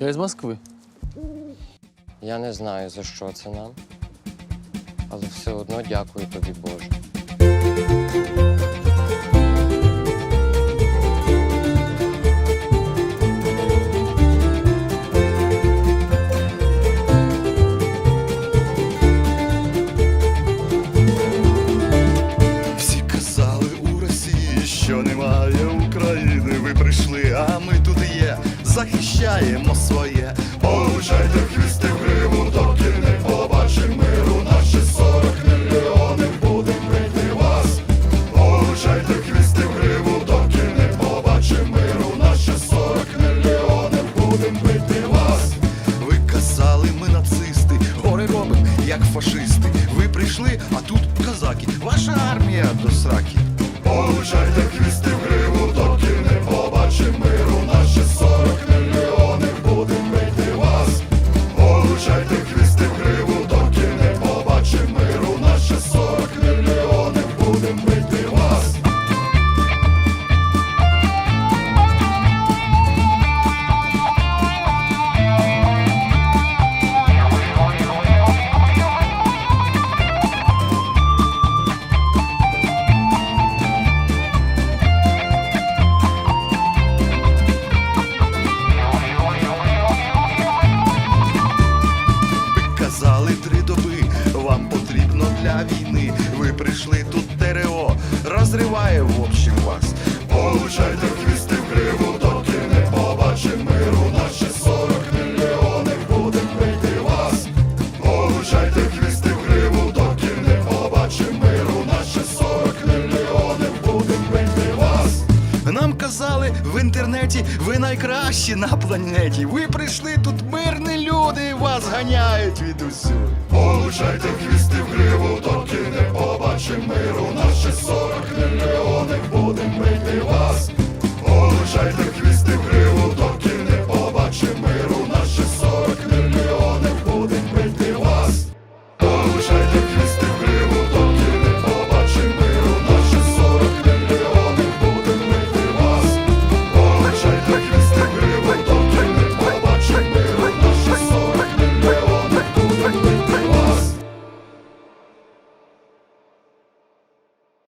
Я із Москви. Я не знаю, за що це нам. Але все одно дякую тобі, Боже. Всі казали у Росії, що немає захищаємо своє. Получайте хвісти в гриву, доки не побачимо миру. Наші 40 мільйонів будем бити вас. Получайте хвісти в гриву, доки не побачимо миру. Наші 40 мільйонів будем бити вас. Ви казали, ми нацисти, гори робим, як фашисти. Ви прийшли, а тут козаки, ваша армія до сраки. Три доби, вам потрібно для війни. Ви прийшли тут ТРО, розриває в общем вас. Получайте хвісти в гриву, доки не побачимо миру. Наші 40 мільйонів будем бити вас. Получайте хвісти в гриву, доки не побачимо миру. Наші 40 мільйонів будем бити вас. Нам казали в інтернеті, ви найкращі на планеті. Ви прийшли тут мирні люди, вас ганяють від усюди. Получайте хвісти в гриву, доки не побачим миру. Наші 40 мільйонів будем мити вас. Получайте